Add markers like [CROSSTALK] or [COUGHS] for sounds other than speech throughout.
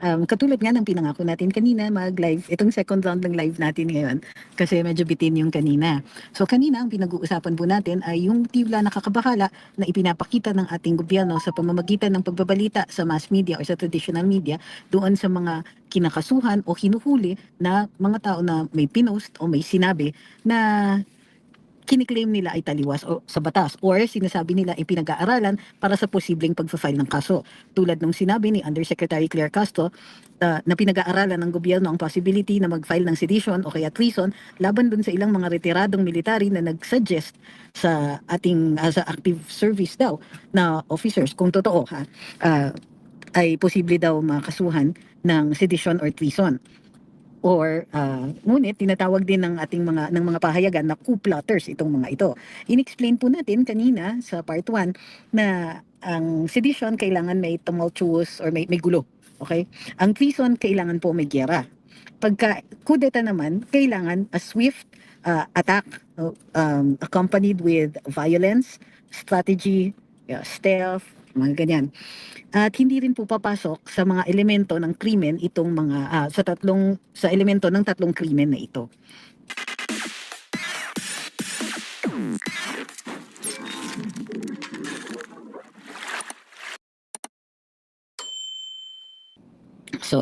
Um, katulad nga ng pinangako natin kanina, mag-live, itong second round ng live natin ngayon, kasi medyo bitin yung kanina. So kanina, ang pinag-uusapan po natin ay yung tibla nakakabahala na ipinapakita ng ating gobyerno sa pamamagitan ng pagbabalita sa mass media o sa traditional media doon sa mga kinakasuhan o hinuhuli na mga tao na may pinost o may sinabi na kiniklaim nila ay taliwas o sa batas or sinasabi nila ay pinag-aaralan para sa posibleng pagfa-file ng kaso. Tulad nung sinabi ni Undersecretary Claire Castro uh, na pinag-aaralan ng gobyerno ang possibility na mag-file ng sedition o kaya treason laban dun sa ilang mga retiradong military na nag-suggest sa ating as a active service daw na officers kung totoo ha uh, ay posible daw makasuhan ng sedition or treason or uh, ngunit tinatawag din ng ating mga ng mga pahayagan na coup plotters itong mga ito. Inexplain po natin kanina sa part 1 na ang sedition kailangan may tumultuous or may, may gulo. Okay? Ang treason kailangan po may giyera. Pagka kudeta naman, kailangan a swift uh, attack um, accompanied with violence, strategy, yeah, stealth, mga ganyan. At hindi rin po papasok sa mga elemento ng krimen itong mga ah, sa tatlong sa elemento ng tatlong krimen na ito. So,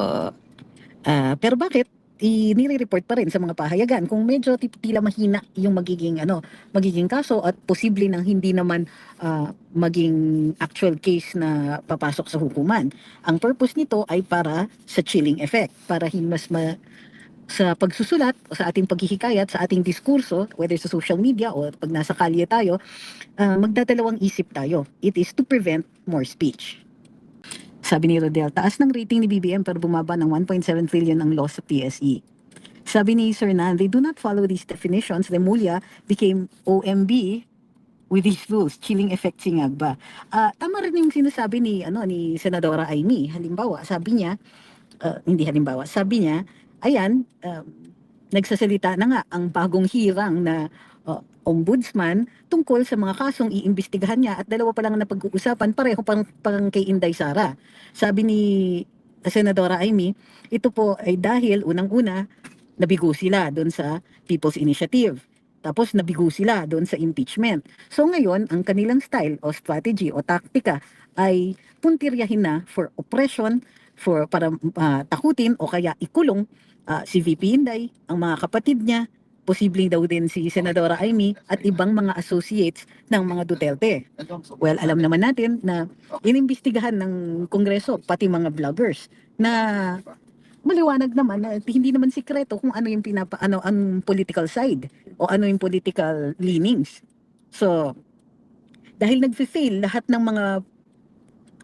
ah, pero bakit i nire-report pa rin sa mga pahayagan kung medyo tila mahina yung magiging ano magiging kaso at posible nang hindi naman ah, maging actual case na papasok sa hukuman. Ang purpose nito ay para sa chilling effect, para mas ma, sa pagsusulat o sa ating paghihikayat, sa ating diskurso, whether sa social media o pag nasa kalye tayo, ah, magdadalawang isip tayo. It is to prevent more speech. Sabi ni Rodel, taas ng rating ni BBM pero bumaba ng 1.7 trillion ang loss sa PSE. Sabi ni Sir Nan, they do not follow these definitions. Remulla became OMB with these rules. Chilling effect singag ba? Ah, tama rin yung sinasabi ni, ano, ni Senadora Aimee. Halimbawa, sabi niya, ah, hindi halimbawa, sabi niya, ayan, um, nagsasalita na nga ang bagong hirang na uh, ombudsman tungkol sa mga kasong iimbestigahan niya at dalawa pa lang ang napag-uusapan pareho pang, pang kay Inday Sara. Sabi ni Senadora Amy, ito po ay dahil unang-una nabigo sila doon sa People's Initiative. Tapos nabigo sila doon sa impeachment. So ngayon, ang kanilang style o strategy o taktika ay puntiryahin na for oppression, for para ah, takutin o kaya ikulong ah, si VP Inday, ang mga kapatid niya, posibleng daw din si Senadora Amy at ibang mga associates ng mga Duterte. Well, alam naman natin na inimbestigahan ng Kongreso, pati mga vloggers, na maliwanag naman na hindi naman sikreto kung ano yung pinapa, ano ang political side o ano yung political leanings. So, dahil nagfe-fail lahat ng mga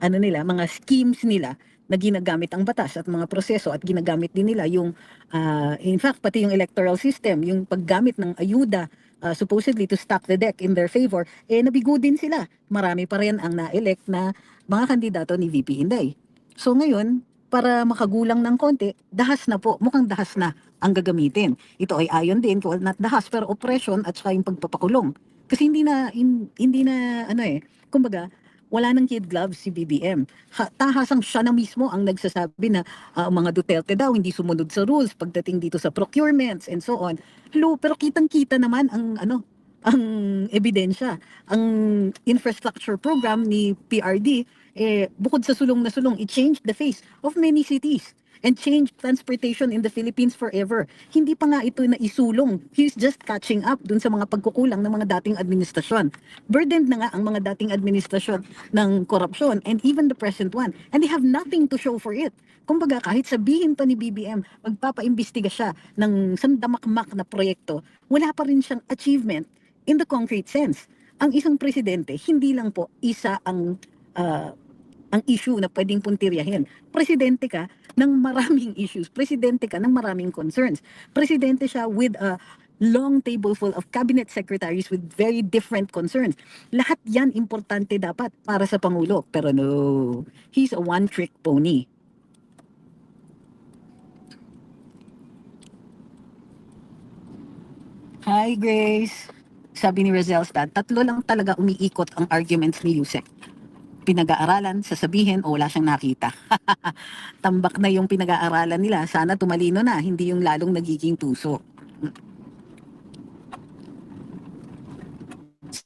ano nila, mga schemes nila na ginagamit ang batas at mga proseso at ginagamit din nila yung ah, in fact pati yung electoral system, yung paggamit ng ayuda ah, supposedly to stack the deck in their favor, eh nabigo din sila. Marami pa rin ang na-elect na mga kandidato ni VP Inday. So ngayon, para makagulang ng konti, dahas na po, mukhang dahas na ang gagamitin. Ito ay ayon din, well, not dahas, pero oppression at saka yung pagpapakulong. Kasi hindi na, hin- hindi na, ano eh, kumbaga, wala nang kid gloves si BBM. Ha, tahasang siya na mismo ang nagsasabi na ang mga Duterte daw hindi sumunod sa rules pagdating dito sa procurements and so on. Hello, pero kitang-kita naman ang ano, ang ebidensya. Ang infrastructure program ni PRD, eh, bukod sa sulong na sulong, it changed the face of many cities and changed transportation in the Philippines forever. Hindi pa nga ito na isulong. He's just catching up dun sa mga pagkukulang ng mga dating administrasyon. Burdened na nga ang mga dating administrasyon ng korupsyon and even the present one. And they have nothing to show for it. Kumbaga, kahit sabihin pa ni BBM, magpapaimbestiga siya ng sandamakmak na proyekto, wala pa rin siyang achievement in the concrete sense. Ang isang presidente, hindi lang po isa ang ah, ang issue na pwedeng puntiryahin. Presidente ka ng maraming [LAUGHS] issues. Presidente ka ng maraming concerns. Presidente siya with a long table full of cabinet secretaries with very different concerns. Lahat yan importante dapat para sa Pangulo. Pero no, he's a one-trick pony. Hi, Grace. Sabi ni Roselstad, tatlo lang talaga umiikot ang arguments ni Yusek. Pinag-aaralan, sasabihin o wala siyang nakita. [LAUGHS] Tambak na yung pinag-aaralan nila. Sana tumalino na, hindi yung lalong nagiging tuso.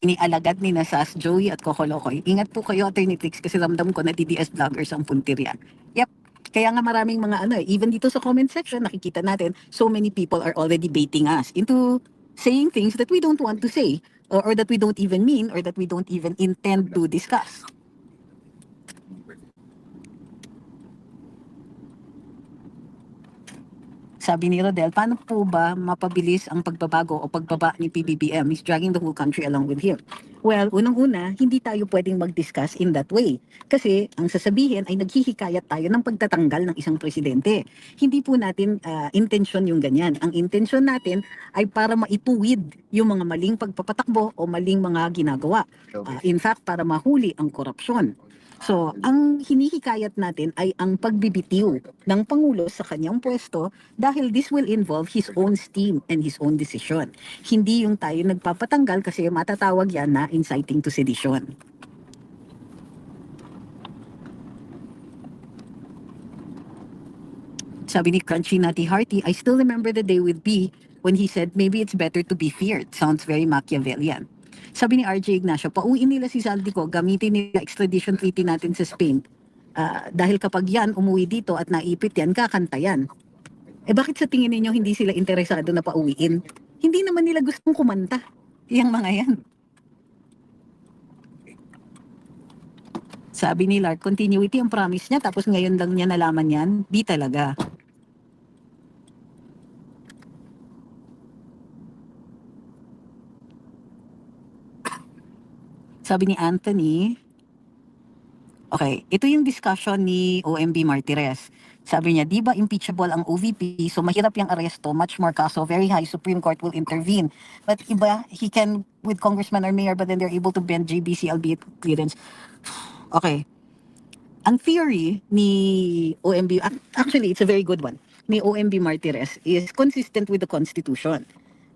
Inialagad ni Nasas, Joey at Kokolokoy. Ingat po kayo, Attorney Trix, kasi ramdam ko na DDS vloggers ang puntirya. Yep. Kaya nga maraming mga ano, eh, even dito sa comment section, nakikita natin, so many people are already baiting us into saying things that we don't want to say or that we don't even mean or that we don't even intend to discuss. Sabi ni Rodel, paano po ba mapabilis ang pagbabago o pagbaba ni PBBM? He's dragging the whole country along with him. Well, unang-una, hindi tayo pwedeng mag-discuss in that way. Kasi ang sasabihin ay naghihikayat tayo ng pagtatanggal ng isang presidente. Hindi po natin ah, intensyon yung ganyan. Ang intensyon natin ay para maituwid yung mga maling pagpapatakbo o maling mga ginagawa. Ah, in fact, para mahuli ang korupsyon. So, ang hinihikayat natin ay ang pagbibitiw ng Pangulo sa kanyang pwesto dahil this will involve his own steam and his own decision. Hindi yung tayo nagpapatanggal kasi matatawag yan na inciting to sedition. Sabi ni Crunchy Nutty Hearty, I still remember the day with B when he said maybe it's better to be feared. Sounds very Machiavellian. Sabi ni RJ Ignacio, pauwiin nila si Saldico, gamitin nila extradition treaty natin sa Spain. Ah, dahil kapag yan umuwi dito at naipit yan, kakanta yan. Eh bakit sa tingin ninyo hindi sila interesado na pauwiin? Hindi naman nila gustong kumanta. Yang mga yan. Sabi ni Lark, continuity ang promise niya tapos ngayon lang niya nalaman yan. Di talaga. Sabi ni Anthony, okay, ito yung discussion ni OMB Martires. Sabi niya, di ba impeachable ang OVP, so mahirap yung aresto, much more kaso, very high, Supreme Court will intervene. But iba, he can, with congressman or mayor, but then they're able to bend JBC, albeit clearance. Okay. Ang theory ni OMB, ac- actually, it's a very good one, ni OMB Martires is consistent with the Constitution.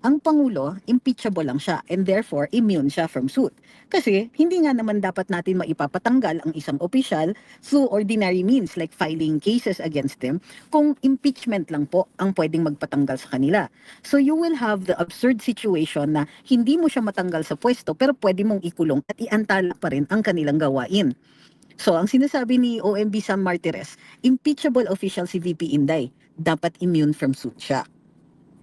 Ang Pangulo, impeachable lang siya and therefore immune siya from suit. Kasi hindi nga naman dapat natin maipapatanggal ang isang opisyal through ordinary means like filing cases against them kung impeachment lang po ang pwedeng magpatanggal sa kanila. So you will have the absurd situation na hindi mo siya matanggal sa pwesto pero pwede mong ikulong at iantala pa rin ang kanilang gawain. So ang sinasabi ni OMB Sam Martires, impeachable official si VP Inday, dapat immune from suit siya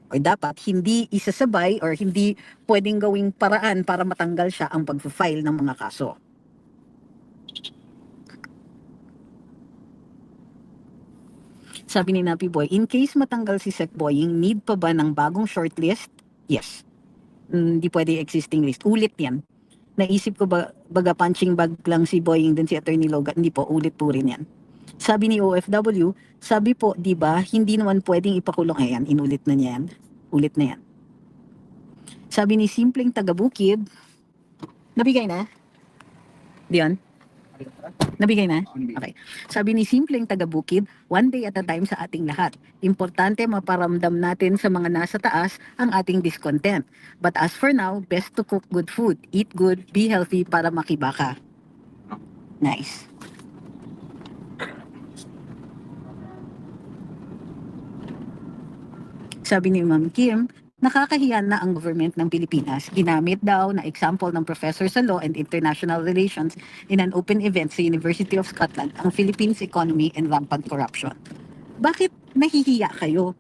or dapat hindi isasabay or hindi pwedeng gawing paraan para matanggal siya ang pag-file ng mga kaso. Sabi ni Napi Boy, in case matanggal si Sec Boying, need pa ba ng bagong shortlist? Yes. Mm, Hindi pwede existing list. Ulit yan. Naisip ko ba, baga punching bag lang si Boying din si Attorney Logan. Hindi po, ulit po rin yan. Sabi ni OFW, sabi po, di ba, hindi naman pwedeng ipakulong. Ayan, inulit na niya yan. Ulit na yan. Sabi ni Simpleng Tagabukid, nabigay na? Diyon? Nabigay na? Okay. Sabi ni Simpleng Tagabukid, one day at a time sa ating lahat. Importante maparamdam natin sa mga nasa taas ang ating discontent. But as for now, best to cook good food, eat good, be healthy para makibaka. Nice. Sabi ni Ma'am Kim, nakakahiya na ang government ng Pilipinas. Ginamit daw na example ng professor sa law and international relations in an open event sa University of Scotland ang Philippines economy and rampant corruption. Bakit nahihiya kayo?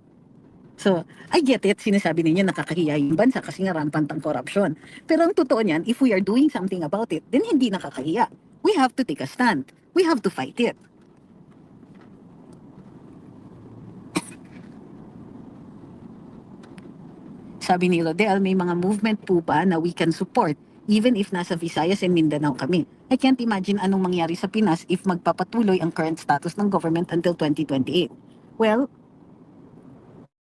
So, I get it, sinasabi ninyo nakakahiya yung bansa kasi nga rampant ang corruption. Pero ang totoo niyan, if we are doing something about it, then hindi nakakahiya. We have to take a stand. We have to fight it. Sabi ni Rodel, may mga movement po ba na we can support even if nasa Visayas and Mindanao kami? I can't imagine anong mangyari sa Pinas if magpapatuloy ang current status ng government until 2028. Well,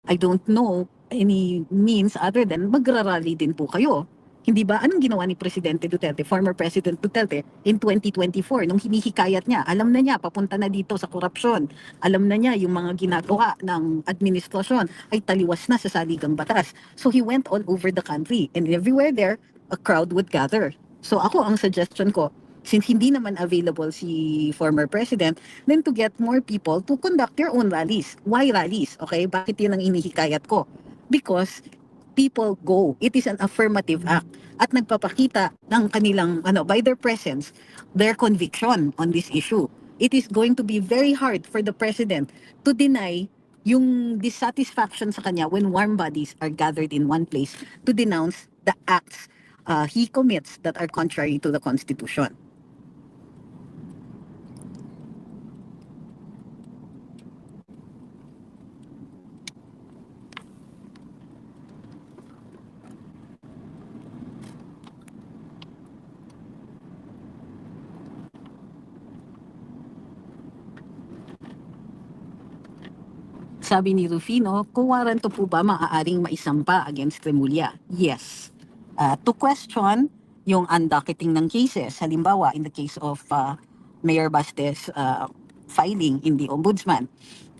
I don't know any means other than magrarally din po kayo. Hindi ba? Anong ginawa ni Presidente Duterte, former President Duterte, in 2024, nung hinihikayat niya, alam na niya, papunta na dito sa korupsyon. Alam na niya yung mga ginagawa ng administrasyon ay taliwas na sa saligang batas. So he went all over the country and everywhere there, a crowd would gather. So ako, ang suggestion ko, since hindi naman available si former president, then to get more people to conduct their own rallies. Why rallies? Okay, bakit yun ang inihikayat ko? Because people go. It is an affirmative act at nagpapakita ng kanilang ano by their presence their conviction on this issue. It is going to be very hard for the president to deny yung dissatisfaction sa kanya when warm bodies are gathered in one place to denounce the acts uh, he commits that are contrary to the Constitution. Sabi ni Rufino, kung po ba maaaring maisampa against Remulla? Yes. Uh, to question yung undocketing ng cases, halimbawa in the case of uh, Mayor Bastes uh, filing in the ombudsman,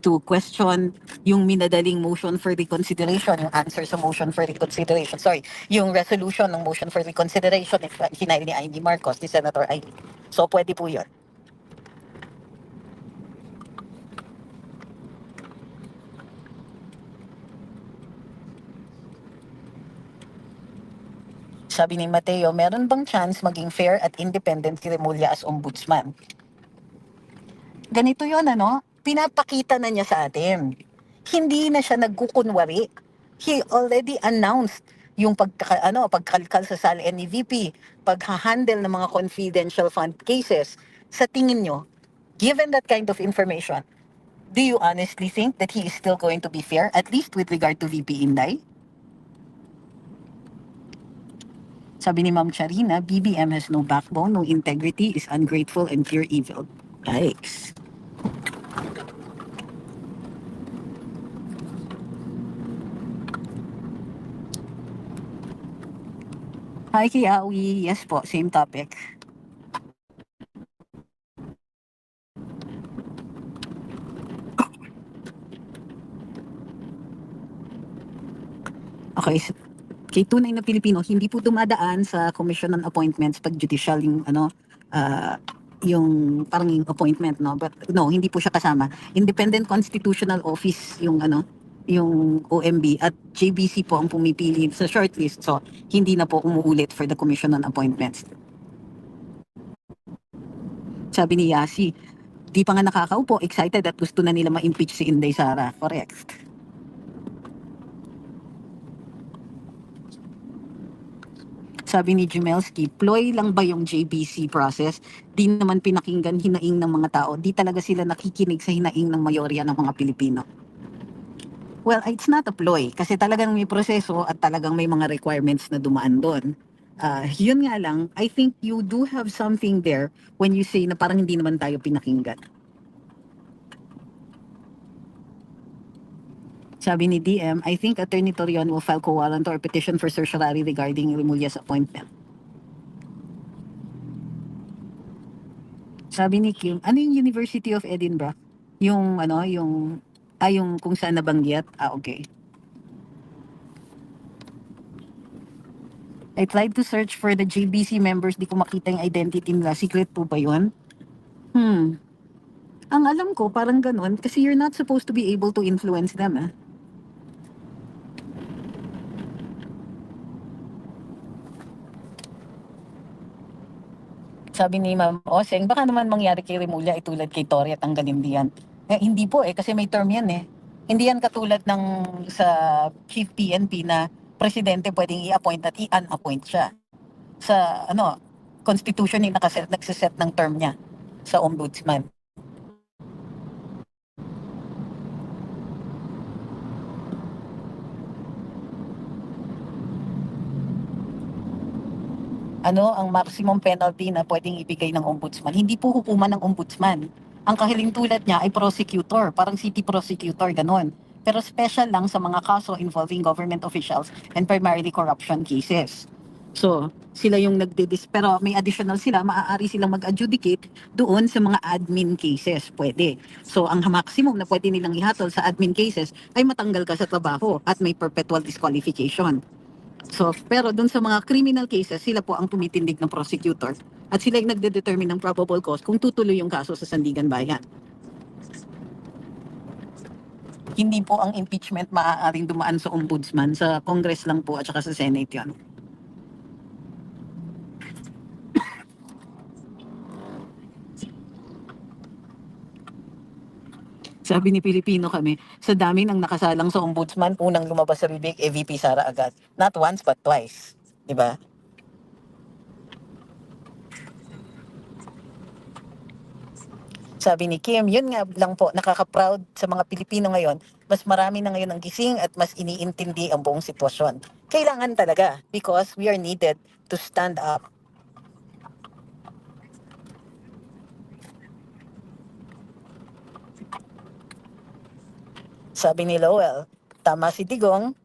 to question yung minadaling motion for reconsideration, yung answer sa motion for reconsideration, sorry, yung resolution ng motion for reconsideration, if uh, hinayang ni Amy Marcos, ni Senator Amy. So, pwede po yun. Sabi ni Mateo, meron bang chance maging fair at independent si Remulla as ombudsman? Ganito yon ano, pinapakita na niya sa atin. Hindi na siya nagkukunwari. He already announced yung pagka, ano, pagkalkal sa SAL NEVP, pagha-handle ng mga confidential fund cases. Sa tingin nyo, given that kind of information, do you honestly think that he is still going to be fair, at least with regard to VP Inday? Sabi ni Ma'am Charina, BBM has no backbone, no integrity, is ungrateful and pure evil. Yikes. Hi, Kiawi. Yes po, same topic. Okay, so kay tunay na Pilipino, hindi po dumadaan sa commission on appointments pag judicial yung ano, ah, yung parang yung appointment, no? But no, hindi po siya kasama. Independent Constitutional Office yung ano, yung OMB at JBC po ang pumipili sa shortlist. So, hindi na po umuulit for the commission on appointments. Sabi ni Yasi, di pa nga nakakaupo, excited at gusto na nila ma-impeach si Inday Sara. Correct. Sabi ni Jumelski, ploy lang ba yung JBC process? Di naman pinakinggan hinaing ng mga tao. Di talaga sila nakikinig sa hinaing ng mayorya ng mga Pilipino. Well, it's not a ploy kasi talagang may proseso at talagang may mga requirements na dumaan doon. Ah, yun nga lang, I think you do have something there when you say na parang hindi naman tayo pinakinggan. Sabi ni DM, I think Attorney Torion will file co-warrant or petition for certiorari regarding Remulla's appointment. Sabi ni Kim, ano yung University of Edinburgh? Yung ano, yung ay yung kung saan nabanggit? Ah, okay. I tried to search for the JBC members, di ko makita yung identity nila. Secret po ba yun? Hmm. Ang alam ko, parang ganun, kasi you're not supposed to be able to influence them, eh. Sabi ni Ma'am Oseng, baka naman mangyari kay Remulla ay tulad kay Tori at ang galindian. Eh, hindi po eh, kasi may term yan eh. Hindi yan katulad ng sa Chief PNP na presidente pwedeng i-appoint at i-unappoint siya. Sa ano, constitution yung nakaset, nagsiset ng term niya sa ombudsman. Ano ang maximum penalty na pwedeng ibigay ng ombudsman. Hindi po hukuman ng ombudsman. Ang kahiling tulad niya ay prosecutor, parang city prosecutor, ganon. Pero special lang sa mga kaso involving government officials and primarily corruption cases. So, sila yung nagdidis, pero may additional sila, maaari silang mag-adjudicate doon sa mga admin cases, pwede. So, ang maximum na pwede nilang ihatol sa admin cases ay matanggal ka sa trabaho at may perpetual disqualification. So, pero dun sa mga criminal cases, sila po ang tumitindig ng prosecutor at sila yung nagde-determine ng probable cause kung tutuloy yung kaso sa Sandigan Bayan. Hindi po ang impeachment maaaring dumaan sa ombudsman, sa Congress lang po at saka sa Senate yon. Sabi ni Pilipino kami, sa dami ng nakasalang sa ombudsman, unang lumabas sa bibig, eh, VP Sara agad. Not once, but twice. Di ba? Sabi ni Kim, yun nga lang po, nakaka-proud sa mga Pilipino ngayon, mas marami na ngayon ang gising at mas iniintindi ang buong sitwasyon. Kailangan talaga because we are needed to stand up. Sabi ni Lowell, tama si Digong,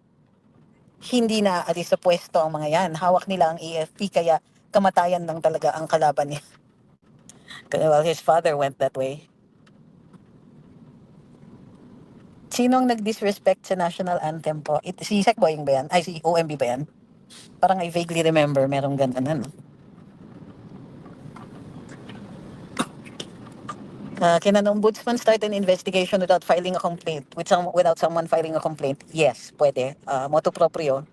hindi na alis sa pwesto ang mga yan. Hawak nila ang AFP kaya kamatayan lang talaga ang kalaban niya. [LAUGHS] Well, his father went that way. Sinong nag-disrespect sa national anthem po? It, si Sec Boying ba yan? Ay, si OMB ba yan? Parang I vaguely remember merong ganun ano. Uh, can an ombudsman start an investigation without filing a complaint? With some, without someone filing a complaint? Yes, pwede. Uh, motu proprio.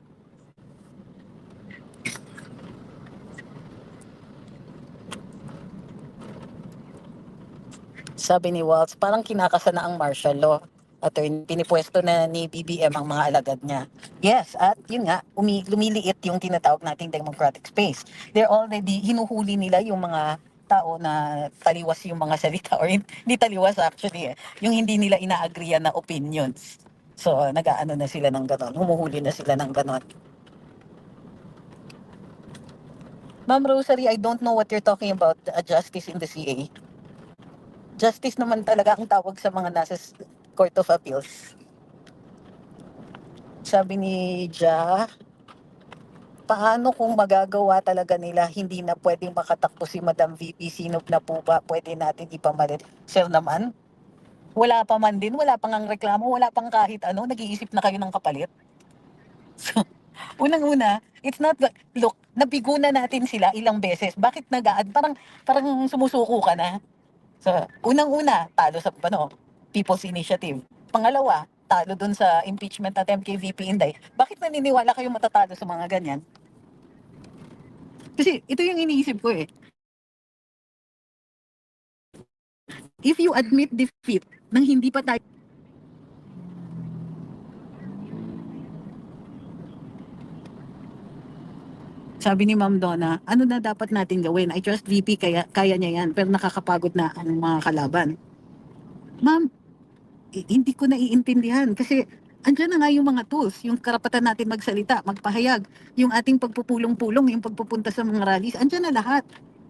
Sabi ni Waltz, parang kinakasana ang martial law. Attorney, pinipwesto na ni BBM ang mga alagad niya. Yes, at yun nga, umi, lumiliit yung tinatawag nating democratic space. They're already, hinuhuli nila yung mga tao na taliwas yung mga salita or hin- hindi taliwas actually eh, yung hindi nila ina-agree na opinions. So, nag-aano na sila ng ganon, humuhuli na sila ng ganon. Ma'am Rosary, I don't know what you're talking about, uh, justice in the CA. Justice naman talaga ang tawag sa mga nasa Court of Appeals. Sabi ni Ja, paano kung magagawa talaga nila hindi na pwedeng makatakbo si Madam VP Sinop na po ba pwede natin ipamalit? Sir naman, wala pa man din, wala pang ang reklamo, wala pang kahit ano, nag-iisip na kayo ng kapalit. So, [LAUGHS] unang-una, it's not, the- look, nabigo na natin sila ilang beses. Bakit nag Parang, parang sumusuko ka na. So, unang-una, talo sa ano, People's Initiative. Pangalawa, talo dun sa impeachment attempt kay VP Inday. Bakit naniniwala kayo matatalo sa mga ganyan? Kasi ito yung iniisip ko eh. If you admit defeat nang hindi pa tayo Sabi ni Ma'am Donna, ano na dapat natin gawin? I trust VP, kaya, kaya niya yan, pero nakakapagod na ang mga kalaban. Ma'am, hindi ko naiintindihan kasi andyan na nga yung mga tools, yung karapatan natin magsalita, magpahayag, yung ating pagpupulong-pulong, yung pagpupunta sa mga rallies, andyan na lahat.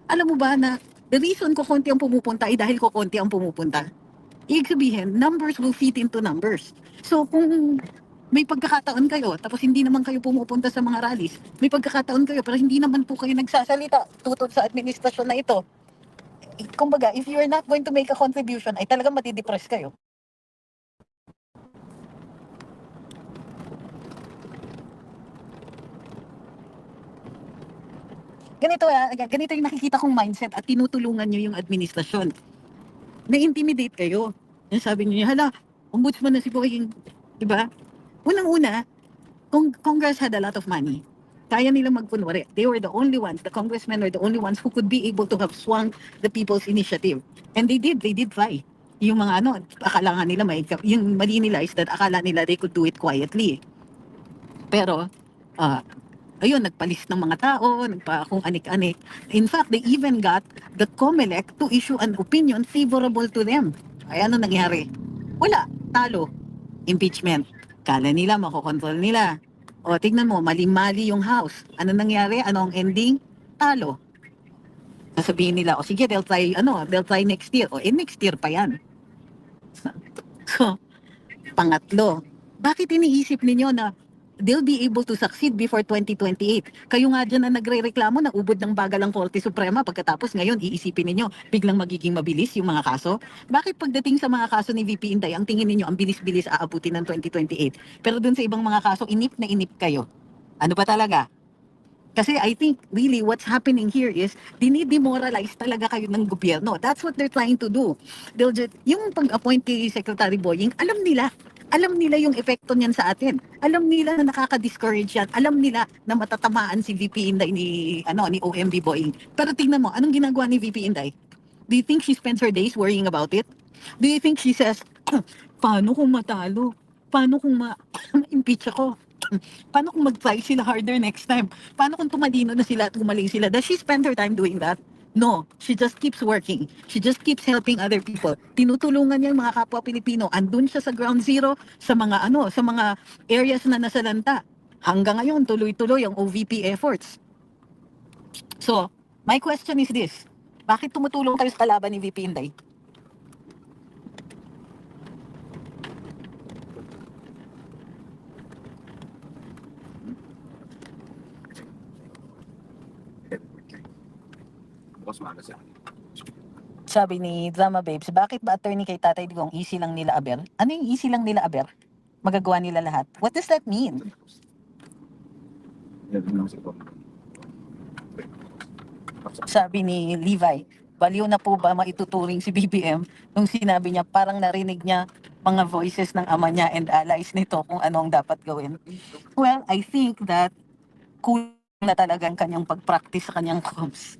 Alam mo ba na the reason ko konti ang pumupunta ay dahil ko konti ang pumupunta. Ibig sabihin, numbers will fit into numbers. So kung may pagkakataon kayo, tapos hindi naman kayo pumupunta sa mga rallies, may pagkakataon kayo, pero hindi naman po kayo nagsasalita tutod sa administrasyon na ito. Kumbaga, if you are not going to make a contribution, ay talagang matidepress kayo. Ganito, ah, ganito yung nakikita kong mindset at tinutulungan nyo yung administrasyon. Na-intimidate kayo. Yan Sabi niyo, hala, ombudsman na si Boying, di ba? Unang-una, Cong- Congress had a lot of money. Kaya nilang magkunwari. They were the only ones, the congressmen were the only ones who could be able to have swung the people's initiative. And they did, they did try. Yung mga ano, akala nga nila may, yung mali nila is that akala nila they could do it quietly. Pero, ah, ayun, nagpalis ng mga tao, nagpa kung anik-anik. In fact, they even got the COMELEC to issue an opinion favorable to them. Ay, ano nangyari? Wala, talo. Impeachment. Kala nila, makokontrol nila. O, tignan mo, mali-mali yung house. Ano nangyari? Ano ang ending? Talo. Sasabihin nila, o sige, they'll try, ano, they'll try next year. O, eh, next year pa yan. [LAUGHS] So, pangatlo, bakit iniisip ninyo na they'll be able to succeed before 2028? Kayo nga dyan na nagre-reklamo na ubod ng bagal ang Korte Suprema pagkatapos ngayon iisipin ninyo biglang magiging mabilis yung mga kaso? Bakit pagdating sa mga kaso ni VP Inday, ang tingin ninyo ang bilis-bilis aabutin ng 2028? Pero dun sa ibang mga kaso, inip na inip kayo. Ano ba talaga? Kasi I think really what's happening here is dinidemoralize talaga kayo ng gobyerno. That's what they're trying to do. They'll just, yung pag-appoint kay Secretary Boying, alam nila. Alam nila yung epekto niyan sa atin. Alam nila na nakaka-discourage yan. Alam nila na matatamaan si VP Inday ni, ano, ni OMB Boying. Pero tingnan mo, anong ginagawa ni VP Inday? Do you think she spends her days worrying about it? Do you think she says, [CLEARS THROAT] paano kung matalo? Paano kung ma- [CLEARS THROAT] ma-impeach ako? [CLEARS THROAT] Paano kung mag-try sila harder next time? Paano kung tumalino na sila at gumaling sila? Does she spend her time doing that? No, she just keeps working. She just keeps helping other people. Tinutulungan niya yung mga kapwa Pilipino. Andun siya sa ground zero sa mga ano, sa mga areas na nasalanta. Hanggang ngayon, tuloy-tuloy ang OVP efforts. So, my question is this. Bakit tumutulong kayo sa kalaban ni VP Inday? Maaga siya. Sabi ni Drama Babes, bakit ba attorney kay Tatay Digong easy lang nila aber? Ano yung easy lang nila aber? Magagawa nila lahat. What does that mean? Sabi ni Levi, baliw na po ba maituturing si BBM nung sinabi niya parang narinig niya mga voices ng ama niya and allies nito kung ano ang dapat gawin. Well, I think that kulang na talagang kanyang pag-practice sa kanyang [LAUGHS] comms.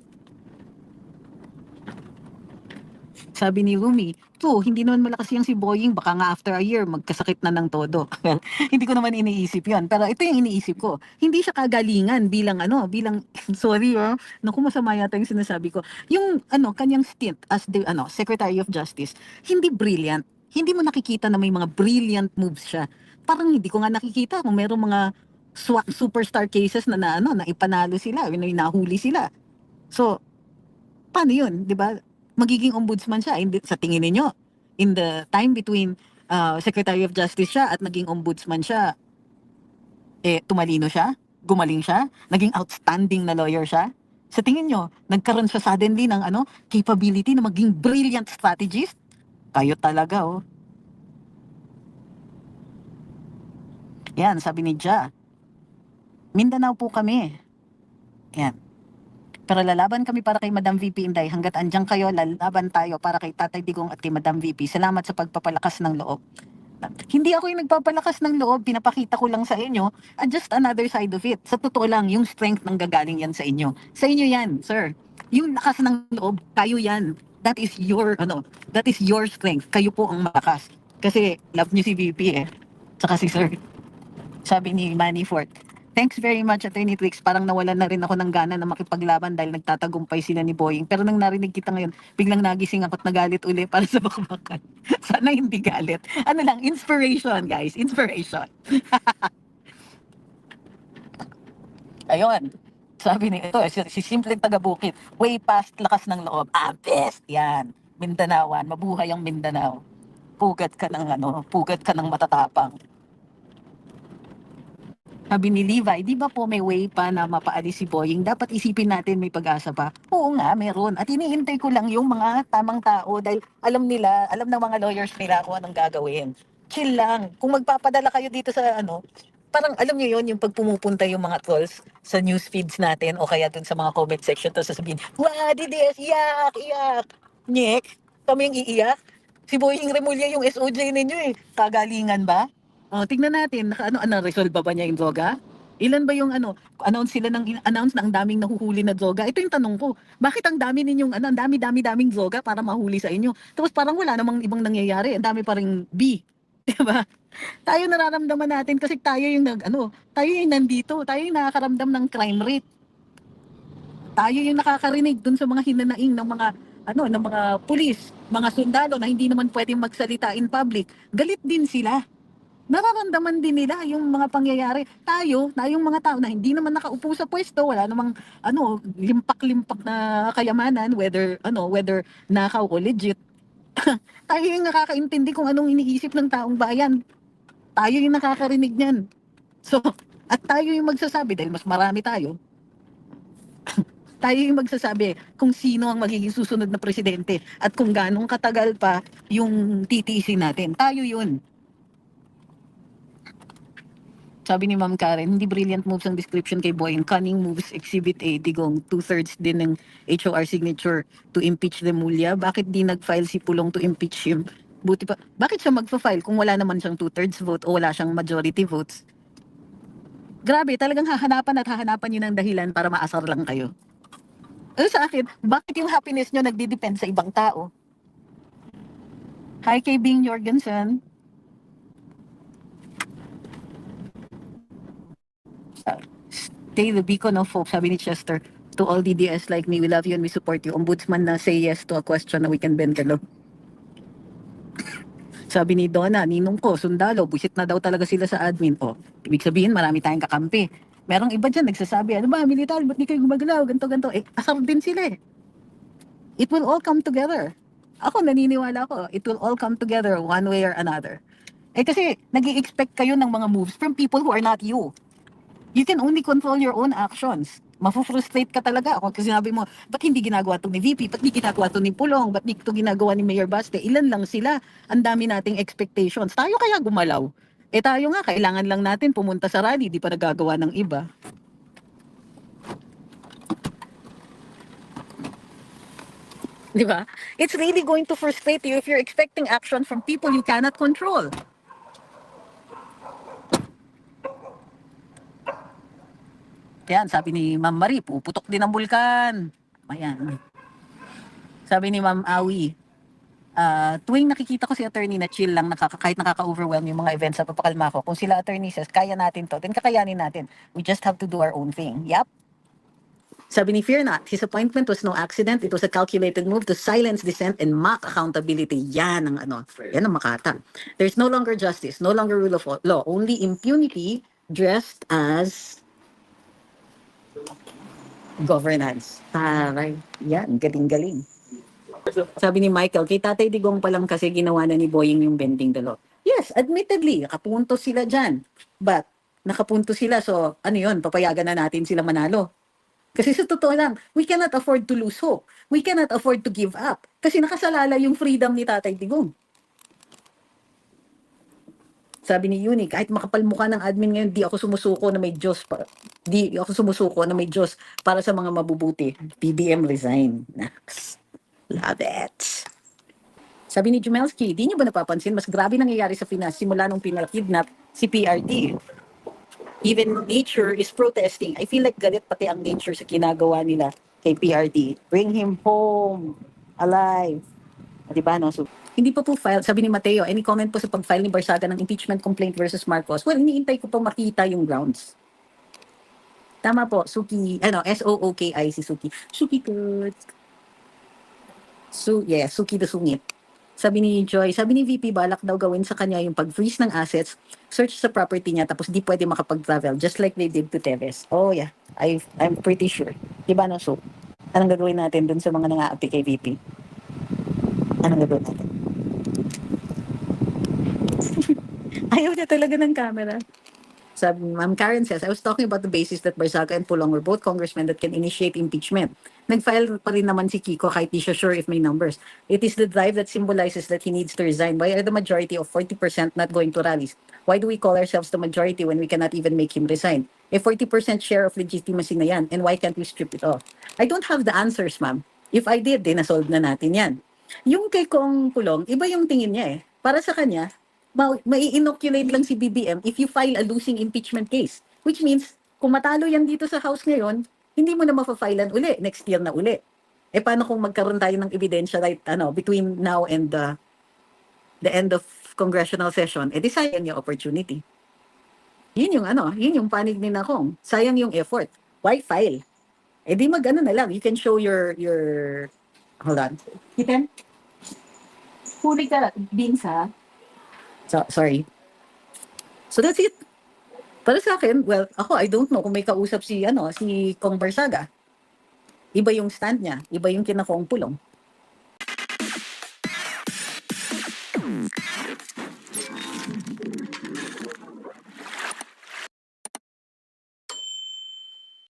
Sabi ni Rumi, to, hindi naman malakas yung si Boying, baka nga after a year, magkasakit na ng todo. [LAUGHS] Hindi ko naman iniisip yon Pero ito yung iniisip ko. Hindi siya kagalingan bilang ano, bilang, [LAUGHS] sorry oh, naku masama yata yung sinasabi ko. Yung ano, kanyang stint as the ano, Secretary of Justice, hindi brilliant. Hindi mo nakikita na may mga brilliant moves siya. Parang hindi ko nga nakikita kung merong mga superstar cases na, na ano, na ipanalo sila, na nahuli sila. So, paano yun, di ba? Magiging ombudsman siya, hindi, sa tingin ninyo, in the time between uh, Secretary of Justice siya at naging ombudsman siya, eh, tumalino siya, gumaling siya, naging outstanding na lawyer siya. Sa tingin nyo, nagkaroon siya suddenly ng ano, capability na maging brilliant strategist? Kayo talaga, oh. Yan, sabi ni Ja. Mindanao po kami. Yan. Pero lalaban kami para kay Madam VP Inday. Hanggat andyan kayo, lalaban tayo para kay Tatay Digong at kay Madam VP. Salamat sa pagpapalakas ng loob. Hindi ako yung nagpapalakas ng loob, pinapakita ko lang sa inyo, and just another side of it. Sa totoo lang, yung strength ng gagaling yan sa inyo. Sa inyo yan, sir. Yung lakas ng loob, kayo yan. That is your, ano, that is your strength. Kayo po ang malakas. Kasi love niyo si VP eh. Tsaka si sir. Sabi ni Manny Fort, Thanks very much, Attorney Trix. Parang nawalan na rin ako ng gana na makipaglaban dahil nagtatagumpay sila ni Boying. Pero nang narinig kita ngayon, biglang nagising ako at nagalit uli [LAUGHS] para sa bakbakan. Sana hindi galit. Ano lang, inspiration, guys. Inspiration. [LAUGHS] Ayun. Sabi ni, ito, si, si Simpleng Tagabukit, way past lakas ng loob. Ah, best. Yan. Mindanawan. Mabuhay ang Mindanao. Pugat ka ng ano, pugat ka ng matatapang. Sabi ni Levi, di ba po may way pa na mapaalis si Boying? Dapat isipin natin may pag-asa pa. Oo nga, meron. At iniintay ko lang yung mga tamang tao dahil alam nila, alam ng mga lawyers nila kung anong gagawin. Chill lang. Kung magpapadala kayo dito sa ano, parang alam niyo yon yung pag pumupunta yung mga trolls sa news feeds natin o kaya dun sa mga comment section tapos sasabihin, Wah, dides, iyak, iyak. Nyek, kami yung iiyak. Si Boying Remulla yung SOJ ninyo eh. Kagalingan ba? Oh, tingnan natin, naka, ano, ano, resolve ba ba niya yung droga? Ilan ba yung ano, announce sila ng announce na ang daming nahuhuli na droga? Ito yung tanong ko. Bakit ang dami ninyong ano, ang dami dami daming droga para mahuli sa inyo? Tapos parang wala namang ibang nangyayari. Ang dami pa ring B. [LAUGHS] 'Di ba? Tayo nararamdaman natin kasi tayo yung nag ano, tayo yung nandito, tayo yung nakakaramdam ng crime rate. Tayo yung nakakarinig dun sa mga hinanaing ng mga ano, ng mga pulis, mga sundalo na hindi naman pwedeng magsalita in public. Galit din sila nararamdaman din nila yung mga pangyayari. Tayo, tayong mga tao na hindi naman nakaupo sa pwesto, wala namang ano, limpak-limpak na kayamanan, whether ano, whether nakaw o legit. [COUGHS] tayo yung nakakaintindi kung anong iniisip ng taong bayan. Tayo yung nakakarinig niyan. So, at tayo yung magsasabi dahil mas marami tayo. [COUGHS] tayo yung magsasabi kung sino ang magiging susunod na presidente at kung ganong katagal pa yung titiisin natin. Tayo yun. Sabi ni Ma'am Karen, hindi brilliant moves ang description kay Boying. Cunning moves exhibit A, digong two-thirds din ng HOR signature to impeach the Mulya. Bakit di nag-file si Pulong to impeach him? Buti pa, bakit siya magfa-file kung wala naman siyang two-thirds vote o wala siyang majority votes? Grabe, talagang hahanapan at hahanapan yun ng dahilan para maasar lang kayo. Eh sa akin, bakit yung happiness nyo nagdidepend sa ibang tao? Hi kay Bing Jorgensen. Stay the beacon of hope, sabi ni Chester. To all DDS like me, we love you and we support you. Ombudsman na say yes to a question na we can bend the. Sabi ni Donna, ninong ko, sundalo, busit na daw talaga sila sa admin. O, ibig sabihin, marami tayong kakampi. Merong iba dyan, nagsasabi, ano ba, militar, ba't di kayo gumagalaw, ganto, ganto. Eh, asar din sila eh. It will all come together. Ako, naniniwala ko, it will all come together one way or another. Eh kasi, nag expect kayo ng mga moves from people who are not you. You can only control your own actions. Mafu-frustrate ka talaga. Ako kasi sinabi mo, ba't hindi ginagawa to ni VP? Ba't di ginagawa to ni Pulong? Ba't di ito ginagawa ni Mayor Baste? Ilan lang sila? Ang dami nating expectations. Tayo kaya gumalaw? Eh tayo nga, kailangan lang natin pumunta sa rally, di pa nagagawa ng iba. Di ba? It's really going to frustrate you if you're expecting action from people you cannot control. Yan, sabi ni Ma'am Marie, puputok din ang bulkan. Ayan. Sabi ni Ma'am Awi, ah, tuwing nakikita ko si attorney na chill lang, nakaka, kahit nakaka-overwhelm yung mga events sa papakalma ko, kung sila attorney says, kaya natin to, then kakayanin natin. We just have to do our own thing. Yep. Sabi ni Fear Not, his appointment was no accident. It was a calculated move to silence dissent and mock accountability. Yan ang ano, yan ang makata. There's no longer justice, no longer rule of law, only impunity dressed as governance. Taray. Yan, galing-galing. Sabi ni Michael, kay Tatay Digong pa lang kasi ginawa na ni Boying yung bending the law. Yes, admittedly, nakapunto sila dyan. But, nakapunto sila, so ano yun, papayagan na natin sila manalo. Kasi sa totoo lang, we cannot afford to lose hope. We cannot afford to give up. Kasi nakasalala yung freedom ni Tatay Digong. Sabi ni Yuni, kahit makapalmuka ng admin ngayon, di ako sumusuko na may Diyos pa. Di ako sumusuko na may Diyos para sa mga mabubuti. BBM resign. Nax. Love it. Sabi ni Jumelski, di niyo ba napapansin, mas grabe nangyayari sa Pinas simula nung pinakidnap si PRT. Even nature is protesting. I feel like galit pati ang nature sa ginagawa nila kay PRT. Bring him home alive. Di ba, no? So, hindi pa po file. Sabi ni Mateo, any comment po sa pag-file ni Barsaga ng impeachment complaint versus Marcos? Well, iniintay ko pa makita yung grounds. Tama po, Suki, ano, S-O-O-K-I si Suki. Suki good. So, yeah, Suki the Sungit. Sabi ni Joy, sabi ni VP, balak daw gawin sa kanya yung pag-freeze ng assets, search sa property niya, tapos di pwede makapag-travel, just like they did to Teves. Oh, yeah. I, I'm pretty sure. Di ba, no? So, anong gagawin natin dun sa mga nang-aapi kay VP? Anong gagawin natin? Ayaw niya talaga ng camera. Sabi, Ma'am Karen says, I was talking about the basis that Barzaga and Pulong were both congressmen that can initiate impeachment. Nag-file pa rin naman si Kiko kahit di siya sure if may numbers. It is the drive that symbolizes that he needs to resign. Why are the majority of 40% not going to rallies? Why do we call ourselves the majority when we cannot even make him resign? A 40% share of legitimacy na yan, and why can't we strip it off? I don't have the answers, ma'am. If I did, din nasolve na natin yan. Yung kay Kong Pulong, iba yung tingin niya eh. Para sa kanya, ma- mai-inoculate lang si BBM if you file a losing impeachment case. Which means, kung matalo yan dito sa House ngayon, hindi mo na mafa-filean uli, next year na uli. Eh paano kung magkaroon tayo ng ebidensya right, ano, between now and the, the end of congressional session, eh di sayang yung opportunity. Yun yung ano, yun yung panig ni Nakong. Sayang yung effort. Why file? Eh di mag ano na lang, you can show your, your, hold on. Ethan? Huli ka, Beans ha? So, sorry. So that's it. Para sa akin, well, ako, I don't know kung may kausap si, ano, si Kong Barsaga. Iba yung stand niya, iba yung kinakong pulong.